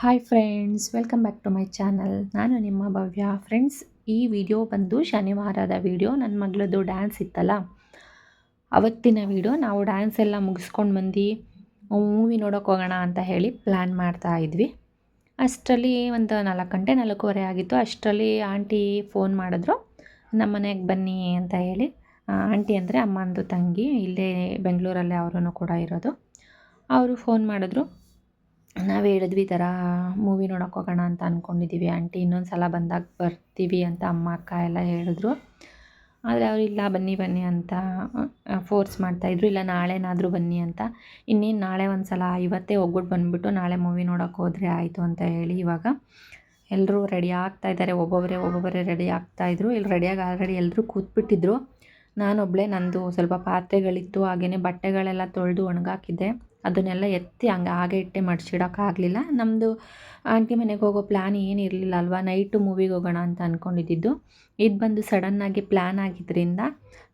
Hi friends welcome back to my channel ನಾನು ನಿಮ್ಮ ಭವ್ಯ friends ಈ ವಿಡಿಯೋ ಬಂದು ಶನಿವಾರದ ವಿಡಿಯೋ ನನ್ನ ಮಗಳದ್ದು ಡ್ಯಾನ್ಸ್ ಇತ್ತಲ್ಲ. ಅವತ್ತಿನ ವಿಡಿಯೋ ನಾವು ಡ್ಯಾನ್ಸ್ ಎಲ್ಲ ಮುಗಿಸ್ಕೊಂಡು ಬಂದು ಮೂವಿ ನೋಡೋಕೆ ಹೋಗೋಣ ಅಂತ ಹೇಳಿ ಪ್ಲ್ಯಾನ್ ಮಾಡ್ತಾ ಇದ್ವಿ. ಅಷ್ಟರಲ್ಲಿ ಒಂದು ನಾಲ್ಕು ಗಂಟೆ, ನಾಲ್ಕೂವರೆ ಆಗಿತ್ತು. ಅಷ್ಟರಲ್ಲಿ ಆಂಟಿ ಫೋನ್ ಮಾಡಿದ್ರು. ನಮ್ಮ ಮನೆಗೆ ಬನ್ನಿ ಅಂತ ಹೇಳಿ. ಆಂಟಿ ಅಂದರೆ ಅಮ್ಮಂದು ತಂಗಿ. ಇಲ್ಲೇ ಬೆಂಗಳೂರಲ್ಲೇ ಅವರೂ ಕೂಡ ಇರೋದು. ಅವರು ಫೋನ್ ಮಾಡಿದ್ರು. ನಾವು ಹೇಳಿದ್ವಿ ಈ ಥರ ಮೂವಿ ನೋಡೋಕೆ ಹೋಗೋಣ ಅಂತ ಅಂದ್ಕೊಂಡಿದ್ದೀವಿ ಆಂಟಿ ಇನ್ನೊಂದು ಸಲ ಬಂದಾಗ ಬರ್ತೀವಿ ಅಂತ ಅಮ್ಮ, ಅಕ್ಕ ಎಲ್ಲ ಹೇಳಿದ್ರು. ಆದರೆ ಅವರು ಇಲ್ಲ, ಬನ್ನಿ ಬನ್ನಿ ಅಂತ ಫೋರ್ಸ್ ಮಾಡ್ತಾಯಿದ್ರು ಇಲ್ಲ, ನಾಳೆನಾದರೂ ಬನ್ನಿ ಅಂತ. ಇನ್ನೇನು ನಾಳೆ ಒಂದು ಸಲ ಇವತ್ತೇ ಹೋಗ್ಬಿಟ್ಟು ಬಂದುಬಿಟ್ಟು ನಾಳೆ ಮೂವಿ ನೋಡೋಕೆ ಹೋದರೆ ಆಯಿತು ಅಂತ ಹೇಳಿ ಇವಾಗ. ಎಲ್ಲರೂ ರೆಡಿ ಆಗ್ತಾ ಇದ್ದಾರೆ. ಒಬ್ಬೊಬ್ಬರೇ ಒಬ್ಬೊಬ್ಬರೇ ರೆಡಿ ಆಗ್ತಾಯಿದ್ರು ಇಲ್ಲಿ ರೆಡಿಯಾಗಿ ಆಲ್ರೆಡಿ ಎಲ್ಲರೂ ಕೂತ್ಬಿಟ್ಟಿದ್ರು. ನಾನೊಬ್ಬಳೇ ನಂದು ಸ್ವಲ್ಪ ಪಾತ್ರೆಗಳಿತ್ತು ಹಾಗೆಯೇ ಬಟ್ಟೆಗಳೆಲ್ಲ ತೊಳೆದು ಒಣಗಾಕಿದ್ದೆ. ಅದನ್ನೆಲ್ಲ ಎತ್ತಿ ಹಂಗೆ ಹಾಗೆ ಇಟ್ಟೆ ಮಡ್ಚಿಡೋಕ್ಕಾಗಲಿಲ್ಲ ನಮ್ಮದು ಆಂಟಿ ಮನೆಗೆ ಹೋಗೋ ಪ್ಲ್ಯಾನ್ ಏನು ಇರಲಿಲ್ಲ ಅಲ್ವಾ? ನೈಟು ಮೂವಿಗೆ ಹೋಗೋಣ ಅಂತ ಅಂದ್ಕೊಂಡಿದ್ದಿದ್ದು ಇದು ಬಂದು ಸಡನ್ನಾಗಿ ಪ್ಲ್ಯಾನ್ ಆಗಿದ್ದರಿಂದ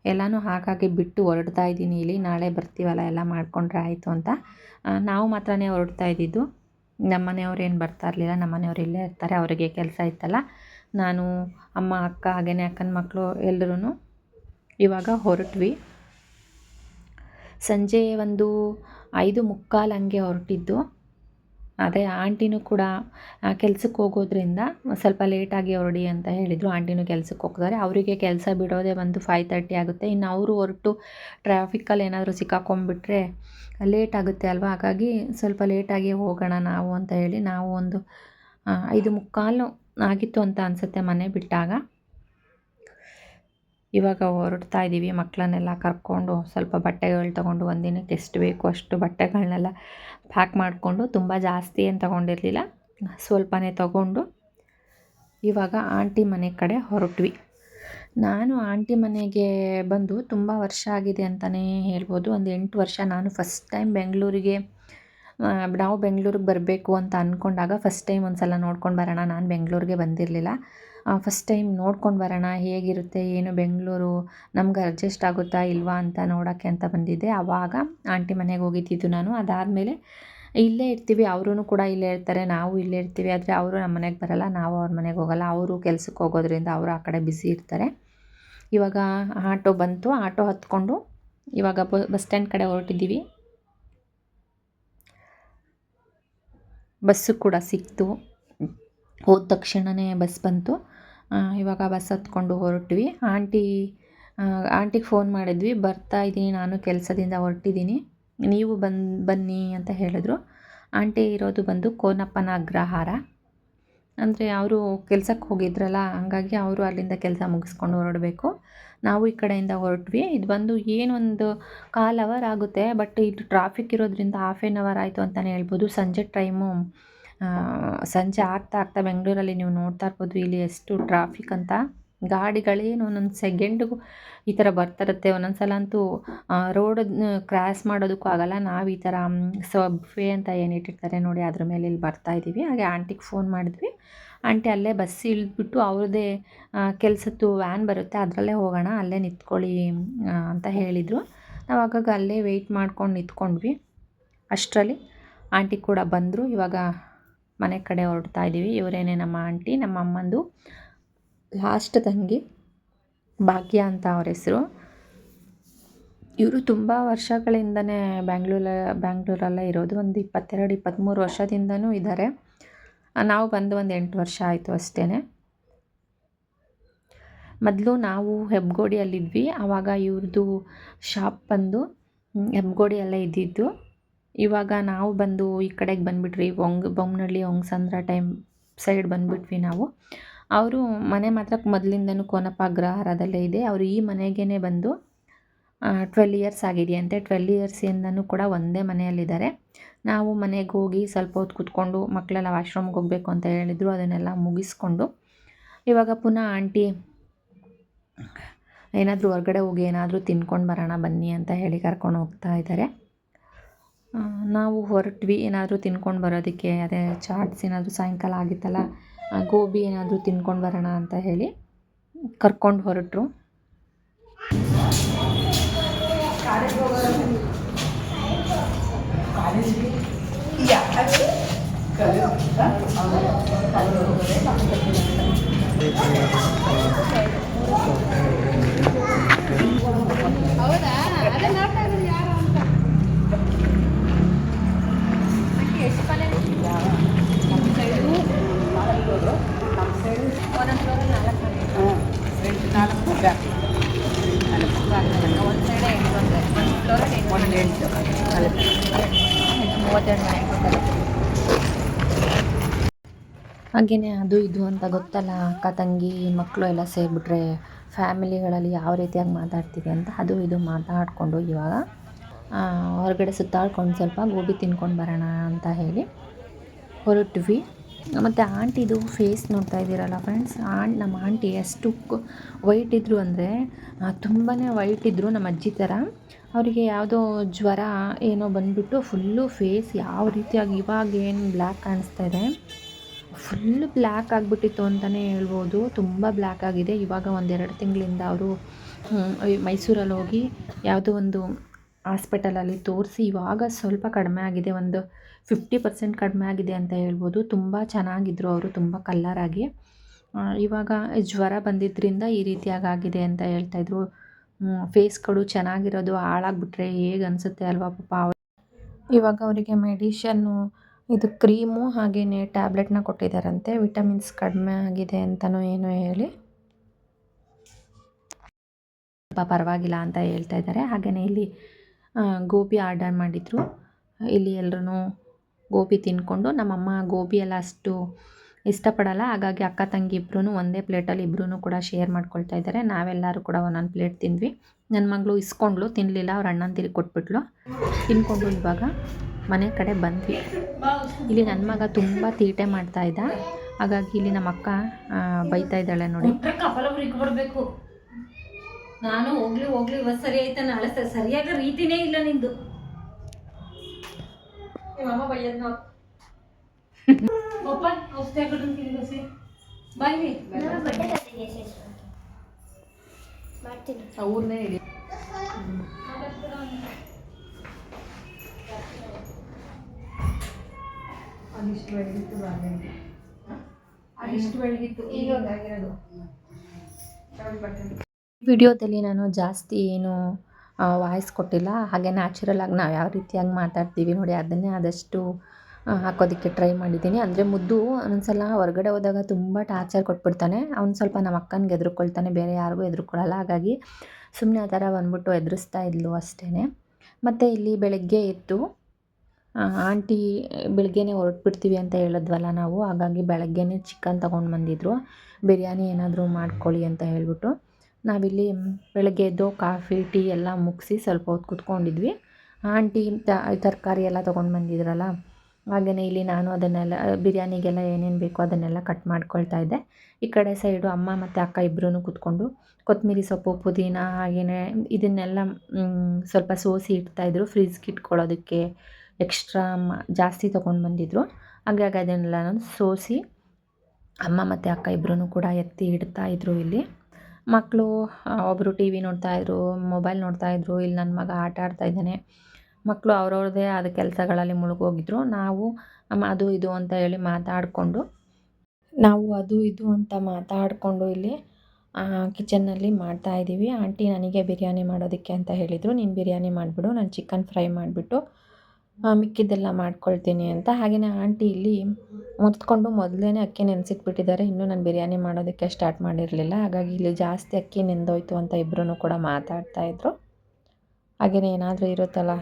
ಎಲ್ಲನೂ ಹಾಗಾಗಿ ಬಿಟ್ಟು ಹೊರಡ್ತಾ ಇದ್ದೀನಿ ಇಲ್ಲಿ. ನಾಳೆ ಬರ್ತೀವಲ್ಲ, ಎಲ್ಲ ಮಾಡಿಕೊಂಡ್ರೆ ಆಯಿತು ಅಂತ. ನಾವು ಮಾತ್ರನೇ ಹೊರಡ್ತಾ ಇದ್ದಿದ್ದು. ನಮ್ಮ ಮನೆಯವ್ರು ಏನು ಬರ್ತಾ ಇರಲಿಲ್ಲ. ನಮ್ಮ ಮನೆಯವ್ರು ಇಲ್ಲೇ ಇರ್ತಾರೆ. ಅವರಿಗೆ ಕೆಲಸ ಇತ್ತಲ್ಲ. ನಾನು, ಅಮ್ಮ, ಅಕ್ಕ ಹಾಗೆಯೇ ಅಕ್ಕನ ಮಕ್ಕಳು ಎಲ್ಲರೂ ಇವಾಗ ಹೊರಟ್ವಿ. ಸಂಜೆ ಒಂದು ಐದು ಮುಕ್ಕಾಲು ಹಂಗೆ ಹೊರಟಿದ್ದು. ಅದೇ ಆಂಟಿನೂ ಕೂಡ ಕೆಲ್ಸಕ್ಕೆ ಹೋಗೋದ್ರಿಂದ ಸ್ವಲ್ಪ ಲೇಟಾಗಿ ಹೊರಡಿ ಅಂತ ಹೇಳಿದರು. ಆಂಟಿನೂ ಕೆಲ್ಸಕ್ಕೆ ಹೋಗ್ತಾರೆ. ಅವರಿಗೆ ಕೆಲಸ ಬಿಡೋದೇ ಬಂದು ಫೈವ್ ತರ್ಟಿ ಆಗುತ್ತೆ. ಇನ್ನು ಅವರು ಹೊರಟು ಟ್ರಾಫಿಕ್ಕಲ್ಲಿ ಏನಾದರೂ ಸಿಕ್ಕಾಕೊಂಡ್ಬಿಟ್ರೆ ಲೇಟ್ ಆಗುತ್ತೆ ಅಲ್ವಾ? ಹಾಗಾಗಿ ಸ್ವಲ್ಪ ಲೇಟಾಗಿ ಹೋಗೋಣ ನಾವು ಅಂತ ಹೇಳಿ ನಾವು ಒಂದು ಐದು ಮುಕ್ಕಾಲು ಆಗಿತ್ತು ಅಂತ ಅನಿಸುತ್ತೆ ಮನೆ ಬಿಟ್ಟಾಗ. ಇವಾಗ ಹೊರಡ್ತಾ ಇದ್ದೀವಿ ಮಕ್ಕಳನ್ನೆಲ್ಲ ಕರ್ಕೊಂಡು ಸ್ವಲ್ಪ ಬಟ್ಟೆಗಳು ತೊಗೊಂಡು ಒಂದಿನಕ್ಕೆ ಎಷ್ಟು ಬೇಕು. ಅಷ್ಟು ಬಟ್ಟೆಗಳನ್ನೆಲ್ಲ ಪ್ಯಾಕ್ ಮಾಡಿಕೊಂಡು ತುಂಬ ಜಾಸ್ತಿ ಏನು ತೊಗೊಂಡಿರಲಿಲ್ಲ, ಸ್ವಲ್ಪನೇ ತೊಗೊಂಡು ಇವಾಗ ಆಂಟಿ ಮನೆ ಕಡೆ ಹೊರಟ್ವಿ. ನಾನು ಆಂಟಿ ಮನೆಗೆ ಬಂದು ತುಂಬ ವರ್ಷ ಆಗಿದೆ ಅಂತಲೇ ಹೇಳ್ಬೋದು. ಒಂದು ಎಂಟು ವರ್ಷ ನಾನು ಫಸ್ಟ್ ಟೈಮ್ ಬೆಂಗಳೂರಿಗೆ ನಾವು ಬೆಂಗಳೂರಿಗೆ ಬರಬೇಕು ಅಂತ ಅಂದ್ಕೊಂಡಾಗ ಫಸ್ಟ್ ಟೈಮ್ ಒಂದು ಸಲ ನೋಡ್ಕೊಂಡು ಬರೋಣ. ನಾನು ಬೆಂಗಳೂರಿಗೆ ಬಂದಿರಲಿಲ್ಲ. ಫಸ್ಟ್ ಟೈಮ್ ನೋಡ್ಕೊಂಡು ಬರೋಣ, ಹೇಗಿರುತ್ತೆ, ಏನು ಬೆಂಗಳೂರು, ನಮ್ಗೆ ಅಡ್ಜಸ್ಟ್ ಆಗುತ್ತಾ ಇಲ್ವಾ ಅಂತ ನೋಡೋಕ್ಕೆ ಅಂತ ಬಂದಿದ್ದೆ. ಆವಾಗ ಆಂಟಿ ಮನೆಗೆ ಹೋಗಿದ್ದಿದ್ದು ನಾನು. ಅದಾದಮೇಲೆ ಇಲ್ಲೇ ಇರ್ತೀವಿ ಅವರೂ ಕೂಡ ಇಲ್ಲೇ ಇರ್ತಾರೆ, ನಾವು ಇಲ್ಲೇ ಇರ್ತೀವಿ. ಆದರೆ ಅವರು ನಮ್ಮ ಮನೆಗೆ ಬರೋಲ್ಲ, ನಾವು ಅವ್ರ ಮನೆಗೆ ಹೋಗೋಲ್ಲ. ಅವರು ಕೆಲ್ಸಕ್ಕೆ ಹೋಗೋದ್ರಿಂದ ಅವರು ಆ ಕಡೆ ಬ್ಯುಸಿ ಇರ್ತಾರೆ. ಇವಾಗ ಆಟೋ ಬಂತು, ಆಟೋ ಹತ್ಕೊಂಡು ಇವಾಗ ಬಸ್ ಸ್ಟ್ಯಾಂಡ್ ಕಡೆ ಹೊರಟಿದ್ದೀವಿ. ಬಸ್ಸು ಕೂಡ ಸಿಕ್ತು. ಹೋದ ತಕ್ಷಣವೇ ಬಸ್ ಬಂತು. ಇವಾಗ ಬಸ್ ಹತ್ಕೊಂಡು ಹೊರಟ್ವಿ. ಆಂಟಿ ಆಂಟಿಗೆ ಫೋನ್ ಮಾಡಿದ್ವಿ. ಬರ್ತಾ ಇದ್ದೀನಿ ನಾನು ಕೆಲಸದಿಂದ ಹೊರಟಿದ್ದೀನಿ ನೀವು ಬಂದು, ಬನ್ನಿ ಅಂತ ಹೇಳಿದ್ರು. ಆಂಟಿ ಇರೋದು ಬಂದು ಕೋನಪ್ಪನ ಅಗ್ರಹಾರ. ಅಂದರೆ ಅವರು ಕೆಲಸಕ್ಕೆ ಹೋಗಿದ್ರಲ್ಲ, ಹಂಗಾಗಿ ಅವರು ಅಲ್ಲಿಂದ ಕೆಲಸ ಮುಗಿಸ್ಕೊಂಡು ಹೊರಡಬೇಕು. ನಾವು ಈ ಕಡೆಯಿಂದ ಹೊರಟ್ವಿ. ಇದು ಬಂದು ಏನೊಂದು ಕಾಲ್ ಅವರ್ ಆಗುತ್ತೆ, ಬಟ್ ಇದು ಟ್ರಾಫಿಕ್ ಇರೋದ್ರಿಂದ ಹಾಫ್ ಎನ್ ಅವರ್ ಆಯಿತು ಅಂತಲೇ ಹೇಳ್ಬೋದು. ಸಂಜೆ ಟೈಮು ಸಂಜೆ ಆಗ್ತಾ ಆಗ್ತಾ ಬೆಂಗಳೂರಲ್ಲಿ ನೀವು ನೋಡ್ತಾ ಇರ್ಬೋದು ಇಲ್ಲಿ ಎಷ್ಟು ಟ್ರಾಫಿಕ್ ಅಂತ. ಗಾಡಿಗಳೇನು ಒಂದೊಂದು ಸೆಕೆಂಡ್ಗೂ ಈ ಥರ ಬರ್ತಿರುತ್ತೆ ಒಂದೊಂದು ಸಲ ಅಂತೂ ರೋಡ್ ಕ್ರಾಸ್ ಮಾಡೋದಕ್ಕೂ ಆಗಲ್ಲ. ನಾವು ಈ ಥರ ಸಬ್ವೇ ಅಂತ ಏನು ಇಟ್ಟಿರ್ತಾರೆ ನೋಡಿ ಅದ್ರ ಮೇಲೆ ಇಲ್ಲಿ ಬರ್ತಾ ಇದ್ದೀವಿ ಹಾಗೆ ಆಂಟಿಗೆ ಫೋನ್ ಮಾಡಿದ್ವಿ. ಆಂಟಿ ಅಲ್ಲೇ ಬಸ್ ಇಳಿದ್ಬಿಟ್ಟು ಅವ್ರದ್ದೇ ಕೆಲಸದ್ದು ವ್ಯಾನ್ ಬರುತ್ತೆ. ಅದರಲ್ಲೇ ಹೋಗೋಣ, ಅಲ್ಲೇ ನಿಂತ್ಕೊಳ್ಳಿ ಅಂತ ಹೇಳಿದರು. ನಾವು ಆಗಾಗ ಅಲ್ಲೇ ವೆಯ್ಟ್ ಮಾಡ್ಕೊಂಡು ನಿಂತ್ಕೊಂಡ್ವಿ. ಅಷ್ಟರಲ್ಲಿ ಆಂಟಿ ಕೂಡ ಬಂದರು. ಇವಾಗ ಮನೆ ಕಡೆ ಹೊರಡ್ತಾ ಇದ್ದೀವಿ. ಇವರೇನೆ ನಮ್ಮ ಆಂಟಿ, ನಮ್ಮ ಅಮ್ಮಂದು ಲಾಸ್ಟ್ ತಂಗಿ ಭಾಗ್ಯ ಅಂತ ಅವ್ರ ಹೆಸರು. ಇವರು ತುಂಬ ವರ್ಷಗಳಿಂದನೇ ಬ್ಯಾಂಗ್ಳೂರ, ಬ್ಯಾಂಗ್ಳೂರಲ್ಲೇ ಇರೋದು. ಒಂದು ಇಪ್ಪತ್ತೆರಡು ಇಪ್ಪತ್ತ್ಮೂರು ವರ್ಷದಿಂದನೂ ಇದ್ದಾರೆ. ನಾವು ಬಂದು ಒಂದು ಎಂಟು ವರ್ಷ ಆಯಿತು ಅಷ್ಟೇ ಮೊದಲು ನಾವು ಹೆಬ್ಗೋಡಿಯಲ್ಲಿದ್ವಿ. ಆವಾಗ ಇವ್ರದ್ದು ಶಾಪ್ ಬಂದು ಹೆಬ್ಗೋಡಿಯಲ್ಲೇ ಇದ್ದಿದ್ದು. ಇವಾಗ ನಾವು ಬಂದು ಈ ಕಡೆಗೆ ಬಂದುಬಿಟ್ರಿ ಒಂಗ್ ಬೊಮ್ಮನಹಳ್ಳಿ ಹೊಂಗ್ಸಂದ್ರ ಟೈಮ್ ಸೈಡ್ ಬಂದುಬಿಟ್ವಿ ನಾವು. ಅವರು ಮನೆ ಮಾತ್ರ ಮೊದಲಿಂದನೂ ಕೋನಪ್ಪ ಅಗ್ರಹಾರದಲ್ಲೇ ಇದೆ. ಅವರು ಈ ಮನೆಗೇ ಬಂದು ಟ್ವೆಲ್ ಇಯರ್ಸ್ ಆಗಿದೆಯಂತೆ. ಟ್ವೆಲ್ ಇಯರ್ಸಿಂದನೂ ಕೂಡ ಒಂದೇ ಮನೆಯಲ್ಲಿದ್ದಾರೆ. ನಾವು ಮನೆಗೆ ಹೋಗಿ ಸ್ವಲ್ಪ ಹೊತ್ತು ಕೂತ್ಕೊಂಡು ಮಕ್ಕಳೆಲ್ಲ ವಾಶ್ರೂಮ್ಗೆ ಹೋಗಬೇಕು ಅಂತ ಹೇಳಿದರು, ಅದನ್ನೆಲ್ಲ ಮುಗಿಸ್ಕೊಂಡು. ಇವಾಗ ಪುನಃ ಆಂಟಿ, ಏನಾದರೂ ಹೊರಗಡೆ ಹೋಗಿ ಏನಾದರೂ ತಿನ್ಕೊಂಡು ಬರೋಣ ಬನ್ನಿ ಅಂತ ಹೇಳಿ ಕರ್ಕೊಂಡು ಹೋಗ್ತಾ ಇದ್ದಾರೆ. ನಾವು ಹೊರಟ್ವಿ, ಏನಾದರೂ ತಿನ್ಕೊಂಡು ಬರೋದಕ್ಕೆ, ಅದೇ ಚಾಟ್ಸ್ ಏನಾದರೂ ಸಾಯಂಕಾಲ ಆಗಿತ್ತಲ್ಲ ಗೋಬಿ ಏನಾದರೂ ತಿನ್ಕೊಂಡು ಬರೋಣ ಅಂತ ಹೇಳಿ ಕರ್ಕೊಂಡು ಹೊರಟರು. ಹಾಗೆಯೇ ಅದು ಇದು ಅಂತ ಗೊತ್ತಲ್ಲ, ಅಕ್ಕ, ತಂಗಿ ಮಕ್ಕಳು ಎಲ್ಲ ಸೇರಿಬಿಟ್ರೆ ಫ್ಯಾಮಿಲಿಗಳಲ್ಲಿ ಯಾವ ರೀತಿಯಾಗಿ ಮಾತಾಡ್ತೀವಿ ಅಂತ ಅದು ಇದು ಮಾತಾಡಿಕೊಂಡು ಇವಾಗ ಹೊರಗಡೆ ಸುತ್ತಾಡ್ಕೊಂಡು ಸ್ವಲ್ಪ ಗೋಬಿ ತಿನ್ಕೊಂಡು ಬರೋಣ ಅಂತ ಹೇಳಿ ಹೊರಟ್ವಿ. ಮತ್ತು ಆಂಟಿದು ಫೇಸ್ ನೋಡ್ತಾ ಇದ್ದೀರಲ್ಲ ಫ್ರೆಂಡ್ಸ್ ಆಂಟ್, ನಮ್ಮ ಆಂಟಿ ಎಷ್ಟು ವೈಟ್ ಇದ್ದರು ಅಂದರೆ ತುಂಬಾ ವೈಟ್ ಇದ್ದರು ನಮ್ಮ ಅಜ್ಜಿ ಥರ. ಅವರಿಗೆ ಯಾವುದೋ ಜ್ವರ ಏನೋ ಬಂದುಬಿಟ್ಟು ಫುಲ್ಲು ಫೇಸ್ ಯಾವ ರೀತಿಯಾಗಿ ಇವಾಗ ಏನು ಬ್ಲ್ಯಾಕ್ ಕಾಣಿಸ್ತಾ ಇದೆ. ಫುಲ್ ಬ್ಲ್ಯಾಕ್ ಆಗಿಬಿಟ್ಟಿತ್ತು ಅಂತಲೇ ಹೇಳ್ಬೋದು. ತುಂಬ ಬ್ಲ್ಯಾಕ್ ಆಗಿದೆ. ಇವಾಗ ಒಂದೆರಡು ತಿಂಗಳಿಂದ ಅವರು ಮೈಸೂರಲ್ಲಿ ಹೋಗಿ ಯಾವುದೋ ಒಂದು ಹಾಸ್ಪಿಟಲಲ್ಲಿ ತೋರಿಸಿ ಇವಾಗ ಸ್ವಲ್ಪ ಕಡಿಮೆ ಆಗಿದೆ. ಒಂದು ಫಿಫ್ಟಿ ಪರ್ಸೆಂಟ್ ಕಡಿಮೆ ಆಗಿದೆ ಅಂತ ಹೇಳ್ಬೋದು. ತುಂಬ ಚೆನ್ನಾಗಿದ್ರು ಅವರು, ತುಂಬ ಕಲ್ಲರಾಗಿ ಇವಾಗ ಜ್ವರ ಬಂದಿದ್ದರಿಂದ ಈ ರೀತಿಯಾಗಿ ಆಗಿದೆ ಅಂತ ಹೇಳ್ತಾಯಿದ್ರು ಫೇಸ್ಗಳು ಚೆನ್ನಾಗಿರೋದು ಹಾಳಾಗ್ಬಿಟ್ರೆ ಹೇಗೆ ಅನಿಸುತ್ತೆ ಅಲ್ವಾ ಪಾಪ ಇವಾಗ ಅವರಿಗೆ ಮೆಡಿಷನ್ನು ಇದು ಕ್ರೀಮು ಹಾಗೆಯೇ ಟ್ಯಾಬ್ಲೆಟ್ನ ಕೊಟ್ಟಿದ್ದಾರಂತೆ. ವಿಟಮಿನ್ಸ್ ಕಡಿಮೆ ಆಗಿದೆ ಅಂತಲೂ ಏನು ಹೇಳಿ. ಸ್ವಲ್ಪ ಪರವಾಗಿಲ್ಲ ಅಂತ ಹೇಳ್ತಾ ಇದ್ದಾರೆ. ಹಾಗೆಯೇ ಇಲ್ಲಿ ಗೋಬಿ ಆರ್ಡರ್ ಮಾಡಿದರು. ಇಲ್ಲಿ ಎಲ್ಲರೂ ಗೋಬಿ ತಿಂದ್ಕೊಂಡು ನಮ್ಮಮ್ಮ ಗೋಬಿ ಎಲ್ಲ ಅಷ್ಟು ಇಷ್ಟಪಡಲ್ಲ. ಹಾಗಾಗಿ ಅಕ್ಕ ತಂಗಿ ಇಬ್ಬರೂ ಒಂದೇ ಪ್ಲೇಟಲ್ಲಿ ಇಬ್ಬರೂ ಕೂಡ ಶೇರ್ ಮಾಡ್ಕೊಳ್ತಾ ಇದ್ದಾರೆ. ನಾವೆಲ್ಲರೂ ಕೂಡ ಒಂದೊಂದು ಪ್ಲೇಟ್ ತಿಂದ್ವಿ. ನನ್ನ ಮಗಳು ಇಸ್ಕೊಂಡ್ಲು ತಿನ್ನಲಿಲ್ಲ ಅವ್ರ ಅಣ್ಣನ ತಿರುಗಿ ಕೊಟ್ಬಿಟ್ಲು. ತಿನ್ಕೊಂಡು ಇವಾಗ ಮನೆ ಕಡೆ ಬಂದ್ವಿ. ಇಲ್ಲಿ ನನ್ನ ಮಗ ತುಂಬ ತೀಟೆ ಮಾಡ್ತಾ ಇದ್ದ. ಹಾಗಾಗಿ ಇಲ್ಲಿ ನಮ್ಮ ಅಕ್ಕ ಬೈತಾ ಇದ್ದಾಳೆ ನೋಡಿ. ನಾನು ಹೋಗ್ಲಿ ಹೋಗ್ಲಿ ಇವತ್ತು ಸರಿ ಆಯ್ತಾ? ನಾಳೆ ಸರಿ ಸರಿಯಾದ ರೀತಿನೇ ಇಲ್ಲ ನಿಂದು. ನಿಮ್ಮಮ್ಮ ಬೈಯದ್ ನಾವು ಒಪ್ಪ ಬನ್ನಿ. ಅವ್ರನ್ನೇ ಹೇಳಿ ಅದಿಷ್ಟು ಬೆಳಗಿತ್ತು ಅದಿಷ್ಟು ಬೆಳಗಿತ್ತು ಈಗ ಒಂದಾಗಿರೋದು. ವಿಡಿಯೋದಲ್ಲಿ ನಾನು ಜಾಸ್ತಿ ಏನು ವಾಯ್ಸ್ ಕೊಟ್ಟಿಲ್ಲ. ಹಾಗೆ ನ್ಯಾಚುರಲ್ ಆಗಿ ನಾವು ಯಾವ ರೀತಿಯಾಗಿ ಮಾತಾಡ್ತೀವಿ ನೋಡಿ ಅದನ್ನೇ ಆದಷ್ಟು ಹಾಕೋದಕ್ಕೆ ಟ್ರೈ ಮಾಡಿದ್ದೀನಿ. ಅಂದರೆ ಮುದ್ದು ಒಂದೊಂದ್ಸಲ ಹೊರಗಡೆ ಹೋದಾಗ ತುಂಬ ಟಾರ್ಚರ್ ಕೊಟ್ಬಿಡ್ತಾನೆ. ಅವ್ನು ಸ್ವಲ್ಪ ನಮ್ಮ ಅಕ್ಕನಿಗೆ ಎದುರುಕೊಳ್ತಾನೆ ಬೇರೆ ಯಾರಿಗೂ ಎದುರುಕೊಳ್ಳಲ್ಲ ಹಾಗಾಗಿ ಸುಮ್ಮನೆ ಆ ಥರ ಬಂದ್ಬಿಟ್ಟು ಎದುರಿಸ್ತಾ ಇದ್ಲು ಅಷ್ಟೇ ಮತ್ತು ಇಲ್ಲಿ ಬೆಳಗ್ಗೆ ಎದ್ದು ಆಂಟಿ, ಬೆಳಗ್ಗೆನೇ ಹೊರಟ್ಬಿಡ್ತೀವಿ ಅಂತ ಹೇಳಿದ್ವಲ್ಲ ನಾವು, ಹಾಗಾಗಿ ಬೆಳಗ್ಗೆನೇ ಚಿಕನ್ ತೊಗೊಂಡು ಬಂದಿದ್ರು. ಬಿರಿಯಾನಿ ಏನಾದರೂ ಮಾಡ್ಕೊಳ್ಳಿ ಅಂತ ಹೇಳ್ಬಿಟ್ಟು ನಾವಿಲ್ಲಿ ಬೆಳಗ್ಗೆ ಎದ್ದು ಕಾಫಿ, ಟೀ ಎಲ್ಲ ಮುಗಿಸಿ ಸ್ವಲ್ಪ ಹೊತ್ತು ಕುತ್ಕೊಂಡಿದ್ವಿ. ಆಂಟಿ ತರಕಾರಿ ಎಲ್ಲ ತೊಗೊಂಡು ಬಂದಿದ್ರಲ್ಲ ಹಾಗೆಯೇ ಇಲ್ಲಿ ನಾನು ಅದನ್ನೆಲ್ಲ, ಬಿರಿಯಾನಿಗೆಲ್ಲ ಏನೇನು ಬೇಕೋ ಅದನ್ನೆಲ್ಲ ಕಟ್ ಮಾಡ್ಕೊಳ್ತಾ ಇದ್ದೆ. ಈ ಕಡೆ ಸೈಡು ಅಮ್ಮ ಮತ್ತು ಅಕ್ಕ ಇಬ್ಬರೂ ಕೂತ್ಕೊಂಡು ಕೊತ್ತಂಬರಿ ಸೊಪ್ಪು, ಪುದೀನ ಹಾಗೆಯೇ ಇದನ್ನೆಲ್ಲ ಸ್ವಲ್ಪ ಸೋಸಿ ಇಡ್ತಾಯಿದ್ರು ಫ್ರಿಜ್ಗೆ ಇಟ್ಕೊಳ್ಳೋದಕ್ಕೆ. ಎಕ್ಸ್ಟ್ರಾ ಜಾಸ್ತಿ ತೊಗೊಂಡು ಬಂದಿದ್ದರು ಹಾಗಾಗಿ ಅದನ್ನೆಲ್ಲ ನಾನು ಸೋಸಿ, ಅಮ್ಮ ಮತ್ತು ಅಕ್ಕ ಇಬ್ಬರೂ ಕೂಡ ಎತ್ತಿ ಇಡ್ತಾ ಇದ್ರು ಇಲ್ಲಿ. ಮಕ್ಕಳು ಒಬ್ಬರು ಟಿ ವಿ ನೋಡ್ತಾಯಿದ್ರು ಮೊಬೈಲ್ ನೋಡ್ತಾಯಿದ್ರು ಇಲ್ಲಿ ನನ್ನ ಮಗ ಆಟ ಆಡ್ತಾ ಇದ್ದಾನೆ. ಮಕ್ಕಳು ಅವ್ರವ್ರದ್ದೇ ಆದ ಕೆಲಸಗಳಲ್ಲಿ ಮುಳುಗೋಗಿದ್ರು. ನಾವು ಅದು ಇದು ಅಂತ ಹೇಳಿ ಮಾತಾಡಿಕೊಂಡು, ನಾವು ಅದು ಇದು ಅಂತ ಮಾತಾಡಿಕೊಂಡು ಇಲ್ಲಿ ಕಿಚನ್ನಲ್ಲಿ ಮಾಡ್ತಾ ಇದ್ದೀವಿ. ಆಂಟಿ ನನಗೆ ಬಿರಿಯಾನಿ ಮಾಡೋದಕ್ಕೆ ಅಂತ ಹೇಳಿದರು. ನೀನು ಬಿರಿಯಾನಿ ಮಾಡಿಬಿಡು, ನಾನು ಚಿಕನ್ ಫ್ರೈ ಮಾಡಿಬಿಟ್ಟು ಮಿಕ್ಕಿದ್ದೆಲ್ಲ ಮಾಡ್ಕೊಳ್ತೀನಿ ಅಂತ. ಹಾಗೆಯೇ ಆಂಟಿ ಇಲ್ಲಿ ಮುತ್ಕೊಂಡು ಮೊದಲೇ ಅಕ್ಕಿ ನೆನೆಸಿಟ್ಬಿಟ್ಟಿದ್ದಾರೆ. ಇನ್ನೂ ನಾನು ಬಿರಿಯಾನಿ ಮಾಡೋದಕ್ಕೆ ಸ್ಟಾರ್ಟ್ ಮಾಡಿರಲಿಲ್ಲ. ಹಾಗಾಗಿ ಇಲ್ಲಿ ಜಾಸ್ತಿ ಅಕ್ಕಿ ನೆಂದೋಯ್ತು ಅಂತ ಇಬ್ಬರೂ ಕೂಡ ಮಾತಾಡ್ತಾಯಿದ್ರು ಹಾಗೆಯೇ ಏನಾದರೂ ಇರುತ್ತಲ್ಲ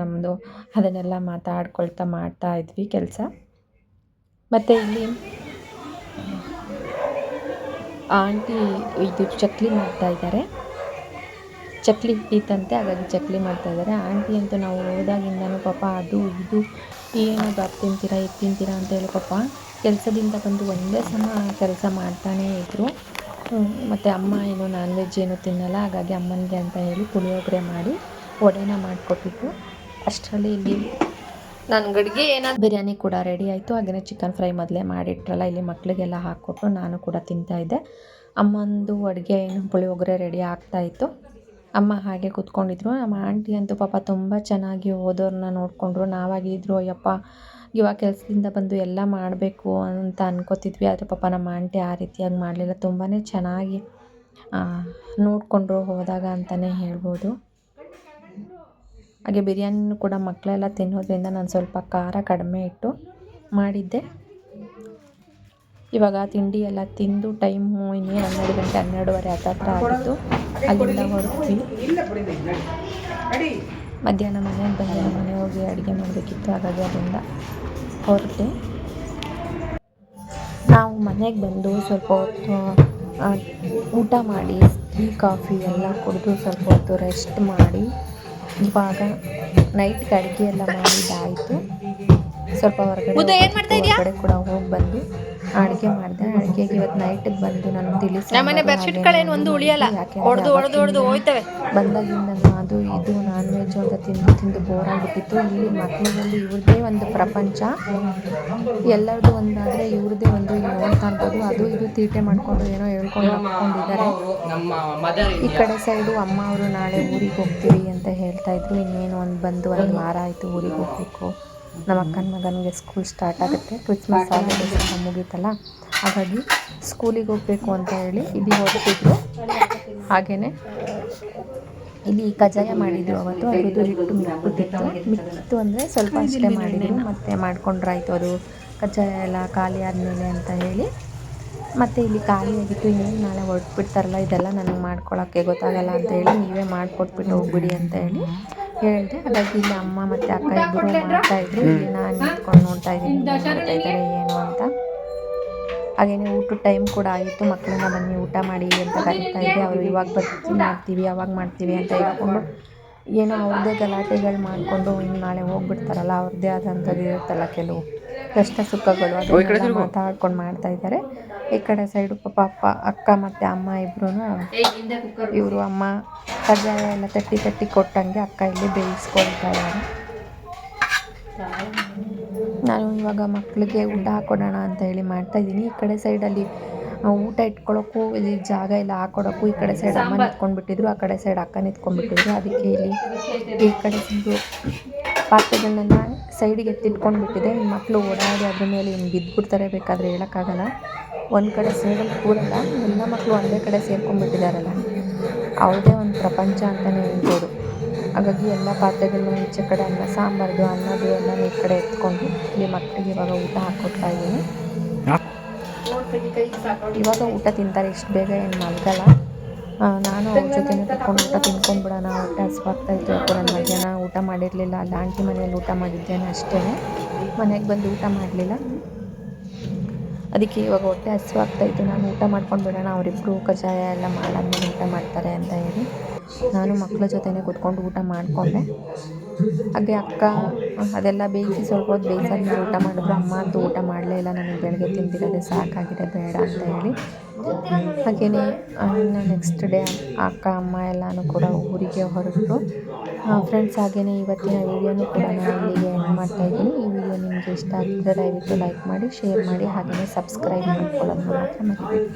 ನಮ್ಮದು ಅದನ್ನೆಲ್ಲ ಮಾತಾಡ್ಕೊಳ್ತಾ ಮಾಡ್ತಾ ಇದ್ವಿ ಕೆಲಸ. ಮತ್ತು ಇಲ್ಲಿ ಆಂಟಿ ಇದು ಚಕ್ಲಿ ಮಾಡ್ತಾ ಚಕ್ಲಿ ಹಿಡಿತಂತೆ ಹಾಗಾಗಿ ಚಕ್ಲಿ ಮಾಡ್ತಾ ಇದ್ದಾರೆ. ಆಂಟಿ ಅಂತೂ ನಾವು ಹೋದಾಗಿಂದನೂ ಪಾಪ ಅದು ಇದು, ಏನು ಅದು ತಿಂತೀರಾ, ಇದು ತಿಂತೀರಾ ಅಂತ ಹೇಳಿ ಪಾಪ ಕೆಲಸದಿಂದ ಬಂದು ಒಂದೇ ಸಮ ಕೆಲಸ ಮಾಡ್ತಾನೇ ಇದ್ದರು ಮತ್ತು ಅಮ್ಮ ಏನು ನಾನ್ ವೆಜ್ ಏನು ತಿನ್ನಲ್ಲ, ಹಾಗಾಗಿ ಅಮ್ಮನಿಗೆ ಅಂತ ಹೇಳಿ ಪುಳಿಯೋಗರೆ ಮಾಡಿ ವಡೆನ ಮಾಡಿಕೊಟ್ಟಿದ್ದು ಅಷ್ಟರಲ್ಲಿ ಇಲ್ಲಿ ನಾನು ಗಡಿಗೆ ಏನಾದ್ರು ಬಿರಿಯಾನಿ ಕೂಡ ರೆಡಿ ಆಯಿತು. ಹಾಗೆಯೇ ಚಿಕನ್ ಫ್ರೈ ಮೊದಲೇ ಮಾಡಿಟ್ರಲ್ಲ, ಇಲ್ಲಿ ಮಕ್ಕಳಿಗೆಲ್ಲ ಹಾಕ್ಕೊಟ್ಟು ನಾನು ಕೂಡ ತಿಂತಾಯಿದ್ದೆ ಅಮ್ಮಂದು ಅಡುಗೆ ಏನು ಪುಳಿಯೋಗರೆ ರೆಡಿ ಆಗ್ತಾಯಿತ್ತು ಅಮ್ಮ ಹಾಗೆ ಕೂತ್ಕೊಂಡಿದ್ರು. ನಮ್ಮ ಆಂಟಿ ಅಂತೂ ಪಾಪ ತುಂಬ ಚೆನ್ನಾಗಿ ಓದೋರನ್ನ ನೋಡಿಕೊಂಡ್ರು. ನಾವಾಗಿದ್ರು, ಅಯ್ಯಪ್ಪ, ಇವಾಗ ಕೆಲಸದಿಂದ ಬಂದು ಎಲ್ಲ ಮಾಡಬೇಕು ಅಂತ ಅನ್ಕೋತಿದ್ವಿ. ಆದರೆ ಪಾಪ ನಮ್ಮ ಆಂಟಿ ಆ ರೀತಿಯಾಗಿ ಮಾಡಲಿಲ್ಲ. ತುಂಬಾ ಚೆನ್ನಾಗಿ ನೋಡಿಕೊಂಡ್ರು ಹೋದಾಗ ಅಂತಲೇ ಹೇಳ್ಬೋದು. ಹಾಗೆ ಬಿರಿಯಾನಿನೂ ಕೂಡ ಮಕ್ಕಳೆಲ್ಲ ತಿನ್ನೋದ್ರಿಂದ ನಾನು ಸ್ವಲ್ಪ ಖಾರ ಕಡಿಮೆ ಇಟ್ಟು ಮಾಡಿದ್ದೆ. ಇವಾಗ ತಿಂಡಿ ಎಲ್ಲ ತಿಂದು ಟೈಮು ಇನ್ನೇನು ಹನ್ನೆರಡು ಗಂಟೆ ಹನ್ನೆರಡುವರೆ ಹತ್ತತ್ರ ಆಗಿತ್ತು. ಅಲ್ಲಿಂದ ಹೊರಟ್ವಿ. ಮಧ್ಯಾಹ್ನ ಮನೆಗೆ ಬಂದು. ನಮ್ಮ ಮನೆ ಹೋಗಿ ಅಡುಗೆ ಮಾಡಬೇಕಿತ್ತು. ಹಾಗಾಗಿ ಅದರಿಂದ ಹೊರಟೆ ನಾವು ಮನೆಗೆ ಬಂದು ಸ್ವಲ್ಪ ಹೊತ್ತು ಊಟ ಮಾಡಿ ಟೀ ಕಾಫಿ ಎಲ್ಲ ಕುಡಿದು ಸ್ವಲ್ಪ ಹೊತ್ತು ರೆಸ್ಟ್ ಮಾಡಿ ಇವಾಗ ನೈಟ್ಗೆ ಅಡುಗೆ ಎಲ್ಲ ಮಾಡಿದ್ದಾಯಿತು. ಸ್ವಲ್ಪ ಹೊರಗಡೆ ಕೂಡ ಹೋಗಿ ಬಂದು ಅಡುಗೆ ಮಾಡಿದೆ ಅಡುಗೆಗೆ ಇವತ್ತು ನೈಟ್ ಬಂದು ನಾನು ತಿಳಿಸಿ ನಮ್ಮನೆ ಬೆಡ್ಶೀಟ್ಗಳೇನು ಒಂದು ಉಳಿಯಲ್ಲ. ಹೊಡೆದು ಹೊಡೆದು ಹೊಡೆದು ಹೋಯ್ತವೆ. ಬಂದಾಗಿಂದ ಅದು ಇದು ನಾನ್ ವೆಜ್ ಅಂತ ತಿಂದು ತಿಂದು ಬೋರ್ ಆಗಿಬಿಟ್ಟಿತ್ತು. ಇಲ್ಲಿ ಮಕ್ಕಳಲ್ಲಿ ಇವ್ರದ್ದೇ ಒಂದು ಪ್ರಪಂಚ. ಎಲ್ಲರದು ಒಂದಾದರೆ ಇವ್ರದ್ದೇ ಒಂದು ಇಲ್ಲಿ ನೋಡ್ತಾ ಇರ್ಬೋದು ಅದು ಇದು ತೀಟೆ ಮಾಡ್ಕೊಂಡು ಏನೋ ಹೇಳ್ಕೊಂಡು ಹಾಕ್ಕೊಂಡಿದ್ದಾರೆ. ಈ ಕಡೆ ಸೈಡು ಅಮ್ಮ ಅವರು ನಾಳೆ ಊರಿಗೆ ಹೋಗ್ತೀವಿ ಅಂತ ಹೇಳ್ತಾ ಇದ್ರು. ಇನ್ನೇನು ಒಂದು ಬಂದು ಒಂದು ವಾರ ಆಯಿತು ಊರಿಗೆ ಹೋಗಬೇಕು. ನಮ್ಮ ಅಕ್ಕನ ಮಗನಿಗೆ ಸ್ಕೂಲ್ ಸ್ಟಾರ್ಟ್ ಆಗುತ್ತೆ. ಕ್ರಿಸ್ಮಸ್ ಹಾಲಿಡೇಸ್ ಮುಗೀತಲ್ಲ? ಹಾಗಾಗಿ ಸ್ಕೂಲಿಗೆ ಹೋಗಬೇಕು ಅಂತ ಹೇಳಿ ಇಲ್ಲಿ ಹೊರಟಿದ್ರು ಹಾಗೆಯೇ ಇಲ್ಲಿ ಕಜ್ಜಾಯ ಮಾಡಿದ್ರು ಅವತ್ತು. ಅದ್ರದ್ದು ಹಿಟ್ಟು ಮಿಕ್ಕಿತ್ತು ಮಿಕ್ಕಿತ್ತು ಅಂದರೆ ಸ್ವಲ್ಪ ಅಷ್ಟೇ ಮಾಡಿದ್ರು. ಮತ್ತೆ ಮಾಡ್ಕೊಂಡ್ರಾಯ್ತು ಅದು ಕಜ್ಜಾಯ ಎಲ್ಲ ಖಾಲಿ ಆದಮೇಲೆ ಅಂತ ಹೇಳಿ. ಮತ್ತು ಇಲ್ಲಿ ಖಾಲಿ ಆಗಿತ್ತು. ಇನ್ನೇನು ನಾಳೆ ಹೊರಟ್ಬಿಡ್ತಾರಲ್ಲ ಇದೆಲ್ಲ ನನಗೆ ಮಾಡ್ಕೊಳಕ್ಕೆ ಗೊತ್ತಾಗಲ್ಲ ಅಂತ ಹೇಳಿ ನೀವೇ ಮಾಡಿಕೊಟ್ಬಿಟ್ಟು ಹೋಗ್ಬಿಡಿ ಅಂತ ಹೇಳಿ. ಹೇಳಿದೆ ಹಾಗಾಗಿ ಇಲ್ಲಿ ಅಮ್ಮ ಮತ್ತು ಅಕ್ಕ ಇಬ್ಬರು ಮಾಡ್ತಾ ಇದ್ರು. ಇಲ್ಲಿ ನಾನು ನಿಂತ್ಕೊಂಡು ನೋಡ್ತಾ ಇದ್ದೀನಿ. ಮಾಡ್ತಾ ಇದ್ದಾರೆ ಏನು ಅಂತ. ಹಾಗೆಯೇ ಊಟದ ಟೈಮ್ ಕೂಡ ಆಗಿತ್ತು. ಮಕ್ಕಳನ್ನ ಬನ್ನಿ ಊಟ ಮಾಡಿ ಅಂತ ಕರೀತಾ ಇದ್ದೆ. ಅವರು ಇವಾಗ ಬರ್ತೀವಿ ಮಾಡ್ತೀವಿ ಅವಾಗ ಮಾಡ್ತೀವಿ ಅಂತ ಹೇಳ್ಕೊಂಡು ಏನೋ ಅವ್ರದ್ದೇ ಗಲಾಟೆಗಳು ಮಾಡಿಕೊಂಡು ಇನ್ನು ನಾಳೆ ಹೋಗ್ಬಿಡ್ತಾರಲ್ಲ ಅವ್ರದ್ದೇ ಆದಂಥದ್ದು ಇರುತ್ತಲ್ಲ ಕೆಲವು ಕಷ್ಟ ಸುಖಗಳು ಅದನ್ನು ಮಾತಾಡ್ಕೊಂಡು ಮಾಡ್ತಾ ಇದ್ದಾರೆ. ಈ ಕಡೆ ಸೈಡು ಪಾಪ ಅಪ್ಪ ಅಕ್ಕ ಮತ್ತು ಅಮ್ಮ ಇಬ್ರು ಇವರು ಅಮ್ಮ ಕಜ್ಜಾಯ ಎಲ್ಲ ತಟ್ಟಿ ತಟ್ಟಿ ಕೊಟ್ಟಂಗೆ ಅಕ್ಕ ಇಲ್ಲಿ ಬೇಯಿಸ್ಕೊಳ್ತಾ ಇದ್ದಾರೆ ನಾನು ಇವಾಗ ಮಕ್ಕಳಿಗೆ ಊಟ ಹಾಕೊಡೋಣ ಅಂತ ಹೇಳಿ ಮಾಡ್ತಾ ಇದ್ದೀನಿ. ಈ ಕಡೆ ಸೈಡಲ್ಲಿ ಊಟ ಇಟ್ಕೊಳ್ಳೋಕ್ಕೂ ಇಲ್ಲಿ ಜಾಗ ಇಲ್ಲ ಹಾಕೊಡೋಕ್ಕೂ ಈ ಕಡೆ ಸೈಡ್ ಅಮ್ಮ ನಿಂತ್ಕೊಂಡ್ಬಿಟ್ಟಿದ್ರು ಆ ಕಡೆ ಸೈಡ್ ಅಕ್ಕ ನಿಂತ್ಕೊಂಡ್ಬಿಟ್ಟಿದ್ರು. ಅದಕ್ಕೆ ಇಲ್ಲಿ ಈ ಕಡೆ ಸೈಡು ಪಾತ್ರೆಗಳನ್ನೆಲ್ಲ ಸೈಡಿಗೆ ಎತ್ತಿಟ್ಕೊಂಡ್ಬಿಟ್ಟಿದೆ ಈ ಮಕ್ಕಳು ಓಡಾಡಿ ಅದ್ರ ಮೇಲೆ ಇನ್ನು ಬಿದ್ದುಬಿಡ್ತಾರೆ ಬೇಕಾದರೆ ಹೇಳೋಕ್ಕಾಗಲ್ಲ. ಒಂದು ಕಡೆ ಸೇರಲು ಕೂರಲ್ಲ ಎಲ್ಲ ಮಕ್ಕಳು ಒಂದೇ ಕಡೆ ಸೇರ್ಕೊಂಡ್ಬಿಟ್ಟಿದ್ದಾರಲ್ಲ ಅವ್ರದ್ದೇ ಒಂದು ಪ್ರಪಂಚ ಅಂತಲೇ ಹೇಳ್ಬೋದು. ಹಾಗಾಗಿ ಎಲ್ಲ ಪಾತ್ರೆಗಳನ್ನ ಈಚೆ ಕಡೆ ಅನ್ನ ಸಾಂಬಾರ್ದು ಅನ್ನದು ಎಲ್ಲ ಈ ಕಡೆ ಎತ್ಕೊಂಡು ಇಲ್ಲಿ ಮಕ್ಕಳಿಗೆ ಇವಾಗ ಊಟ ಹಾಕ್ಕೊಡ್ತಾ ಇದ್ದೀನಿ. ಇವಾಗ ಊಟ ತಿಂತಾರೆ ಇಷ್ಟು ಬೇಗ ಏನು ಮಲಗಲ್ಲ. ನಾನು ಅವ್ರ ಜೊತೆ ಕುತ್ಕೊಂಡು ಊಟ ತಿನ್ಕೊಂಡ್ಬಿಡೋಣ ಊಟ ಹಸ್ವಾಗ್ತಾ ಇತ್ತು ಯಾಕೋ ನಾನು ಮಧ್ಯಾಹ್ನ ಊಟ ಮಾಡಿರಲಿಲ್ಲ. ಅಲ್ಲಿ ಆಂಟಿ ಮನೆಯಲ್ಲಿ ಊಟ ಮಾಡಿದ್ದೇನೆ ಅಷ್ಟೇ ಮನೆಗೆ ಬಂದು ಊಟ ಮಾಡಲಿಲ್ಲ. ಅದಕ್ಕೆ ಇವಾಗ ಹೊಟ್ಟೆ ಹಸಿವಾಗ್ತಾಯಿತ್ತು ನಾನು ಊಟ ಮಾಡ್ಕೊಂಡು ಬಿಡೋಣ. ಅವರಿಬ್ಬರು ಕಷಾಯ ಎಲ್ಲ ಮಾಡಾದ್ಮೇಲೆ ಊಟ ಮಾಡ್ತಾರೆ ಅಂತ ಹೇಳಿ. ನಾನು ಮಕ್ಕಳ ಜೊತೆನೇ ಕೂತ್ಕೊಂಡು ಊಟ ಮಾಡಿಕೊಂಡೆ. ಹಾಗೆ ಅಕ್ಕ, ಅದೆಲ್ಲ ಬೇಯಿಸಿ ಸ್ವಲ್ಪ ಹೊತ್ತು ಬೇಯಿಸಾದ್ಮೇಲೆ ಊಟ ಮಾಡಿದ್ರು. ಅಮ್ಮ ಅಂತೂ ಊಟ ಮಾಡಲೇ ಇಲ್ಲ, ನನಗೆ ಬೆಳಗ್ಗೆ ತಿಂದಿರೋದೆ ಸಾಕಾಗಿದೆ, ಬೇಡ ಅಂತ ಹೇಳಿ. ಹಾಗೆಯೇ ನೆಕ್ಸ್ಟ್ ಡೇ ಅಕ್ಕ, ಅಮ್ಮ ಎಲ್ಲನೂ ಕೂಡ ಊರಿಗೆ ಹೊರಟರು. ಫ್ರೆಂಡ್ಸ್ ಹಾಗೆಯೇ ಇವತ್ತಿನ ವೀಡಿಯೋನೂ ಕೂಡ ನಾನು ಇಲ್ಲಿಗೆ ಎಂಡ್ ಮಾಡ್ತಾ ಇದ್ದೀನಿ. ಈ ವಿಡಿಯೋ ನಿಮಗೆ ಇಷ್ಟ ಆಗಿದ್ದರೆ ದಯವಿಟ್ಟು ಲೈಕ್ ಮಾಡಿ ಶೇರ್ ಮಾಡಿ ಹಾಗೆಯೇ ಸಬ್ಸ್ಕ್ರೈಬ್ ಮಾಡ್ಕೊಳ್ಳೋದು ಮಾತ್ರ ಮರಿಬೇಡಿ.